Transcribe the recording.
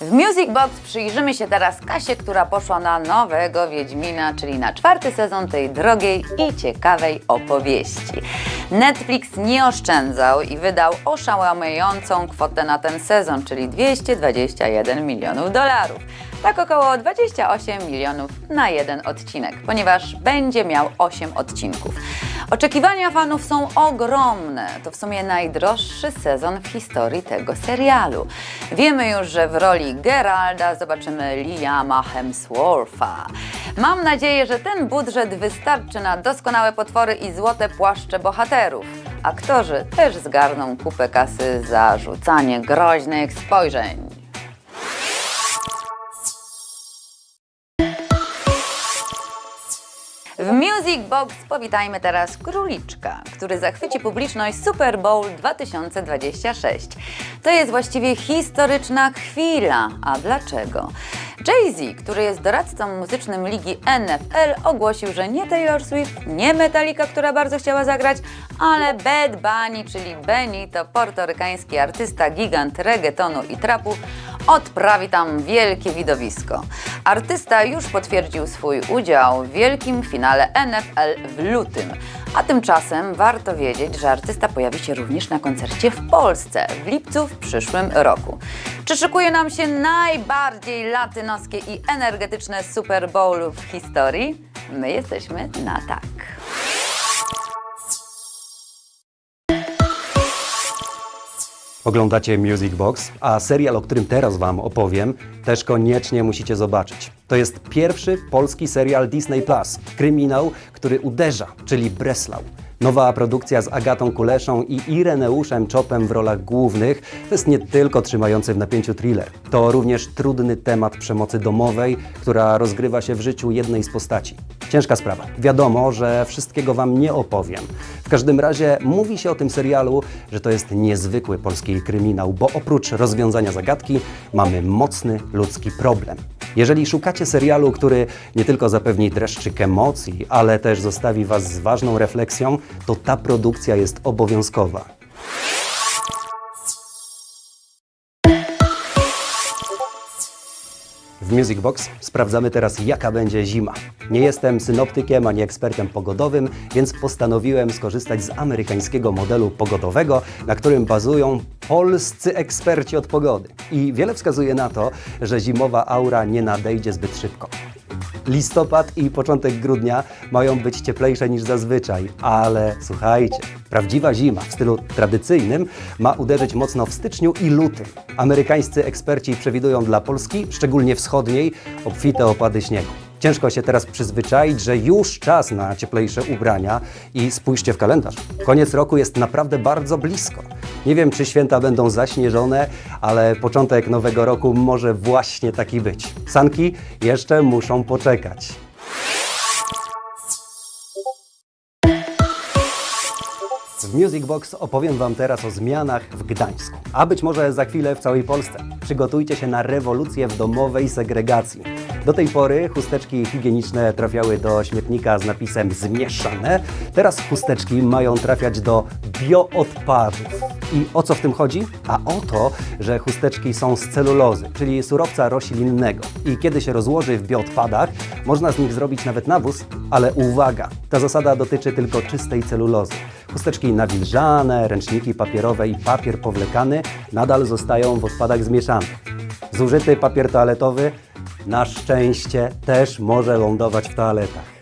W Music Box przyjrzymy się teraz Kasie, która poszła na nowego Wiedźmina, czyli na czwarty sezon tej drogiej i ciekawej opowieści. Netflix nie oszczędzał i wydał oszałamiającą kwotę na ten sezon, czyli 221 milionów dolarów. Tak około 28 milionów na jeden odcinek, ponieważ będzie miał 8 odcinków. Oczekiwania fanów są ogromne. To w sumie najdroższy sezon w historii tego serialu. Wiemy już, że w roli Geralda zobaczymy Liama Hemswortha. Mam nadzieję, że ten budżet wystarczy na doskonałe potwory i złote płaszcze bohaterów. Aktorzy też zgarną kupę kasy za rzucanie groźnych spojrzeń. W Music Box powitajmy teraz Króliczka, który zachwyci publiczność Super Bowl 2026. To jest właściwie historyczna chwila. A dlaczego? Jay-Z, który jest doradcą muzycznym ligi NFL, ogłosił, że nie Taylor Swift, nie Metallica, która bardzo chciała zagrać, ale Bad Bunny, czyli Benny, to portorykański artysta, gigant reggaetonu i trapu, odprawi tam wielkie widowisko. Artysta już potwierdził swój udział w wielkim finale NFL w lutym. A tymczasem warto wiedzieć, że artysta pojawi się również na koncercie w Polsce w lipcu w przyszłym roku. Czy szykuje nam się najbardziej latynoskie i energetyczne Super Bowl w historii? My jesteśmy na tak. Oglądacie Music Box, a serial, o którym teraz Wam opowiem, też koniecznie musicie zobaczyć. To jest pierwszy polski serial Disney Plus, kryminał, który uderza, czyli Breslau. Nowa produkcja z Agatą Kuleszą i Ireneuszem Czopem w rolach głównych to jest nie tylko trzymający w napięciu thriller. To również trudny temat przemocy domowej, która rozgrywa się w życiu jednej z postaci. Ciężka sprawa. Wiadomo, że wszystkiego Wam nie opowiem. W każdym razie mówi się o tym serialu, że to jest niezwykły polski kryminał, bo oprócz rozwiązania zagadki mamy mocny ludzki problem. Jeżeli szukacie serialu, który nie tylko zapewni dreszczyk emocji, ale też zostawi Was z ważną refleksją, to ta produkcja jest obowiązkowa. W Music Box sprawdzamy teraz, jaka będzie zima. Nie jestem synoptykiem ani ekspertem pogodowym, więc postanowiłem skorzystać z amerykańskiego modelu pogodowego, na którym bazują polscy eksperci od pogody. I wiele wskazuje na to, że zimowa aura nie nadejdzie zbyt szybko. Listopad i początek grudnia mają być cieplejsze niż zazwyczaj, ale słuchajcie, prawdziwa zima w stylu tradycyjnym ma uderzyć mocno w styczniu i lutym. Amerykańscy eksperci przewidują dla Polski, szczególnie wschodniej, obfite opady śniegu. Ciężko się teraz przyzwyczaić, że już czas na cieplejsze ubrania i spójrzcie w kalendarz. Koniec roku jest naprawdę bardzo blisko. Nie wiem, czy święta będą zaśnieżone, ale początek nowego roku może właśnie taki być. Sanki jeszcze muszą poczekać. W Music Box opowiem Wam teraz o zmianach w Gdańsku, a być może za chwilę w całej Polsce. Przygotujcie się na rewolucję w domowej segregacji. Do tej pory chusteczki higieniczne trafiały do śmietnika z napisem zmieszane. Teraz chusteczki mają trafiać do bioodpadów. I o co w tym chodzi? A o to, że chusteczki są z celulozy, czyli surowca roślinnego. I kiedy się rozłoży w bioodpadach, można z nich zrobić nawet nawóz, ale uwaga, ta zasada dotyczy tylko czystej celulozy. Chusteczki nawilżane, ręczniki papierowe i papier powlekany nadal zostają w odpadach zmieszanych. Zużyty papier toaletowy na szczęście też może lądować w toaletach.